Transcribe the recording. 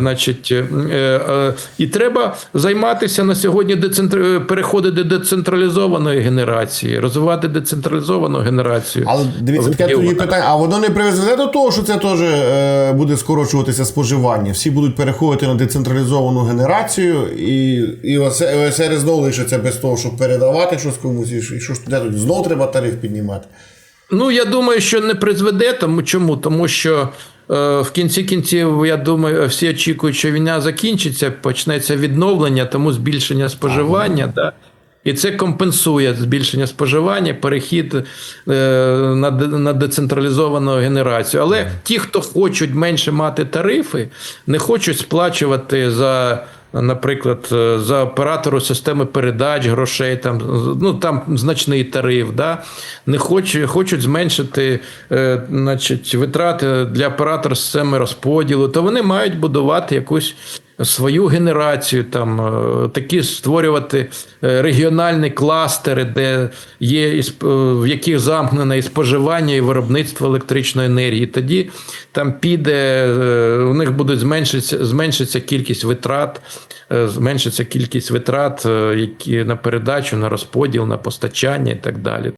Значить, е, е, і треба займатися на сьогодні децентр... переходити до децентралізованої генерації, розвивати децентралізовану генерацію. Але дивіться, таке тоді питання, а воно не призведе до того, що це теж е, буде скорочуватися споживання. Всі будуть переходити на децентралізовану генерацію, і, і ОСР знову лишиться без того, щоб передавати щось комусь, і що, ж тут знову треба тариф піднімати. Ну, я думаю, що не призведе. Тому чому? Тому що е, в кінці кінців, я думаю, всі очікують, що війна закінчиться, почнеться відновлення, тому збільшення споживання. Да? І це компенсує збільшення споживання, перехід е, на, на децентралізовану генерацію. Але ті, хто хочуть менше мати тарифи, не хочуть сплачувати за. Наприклад, е, за оператору системи передач грошей, там ну там значний тариф, да? Не хочуть, хочуть зменшити е, значить, витрати для оператора системи розподілу, то вони мають будувати якусь свою генерацію, там е, такі створювати е, регіональні кластери, де є е, в яких замкнене і споживання, і виробництво електричної енергії. Тоді там піде, у них буде зменшиться, зменшиться кількість витрат, зменшиться кількість витрат, які на передачу, на розподіл, на постачання і так далі.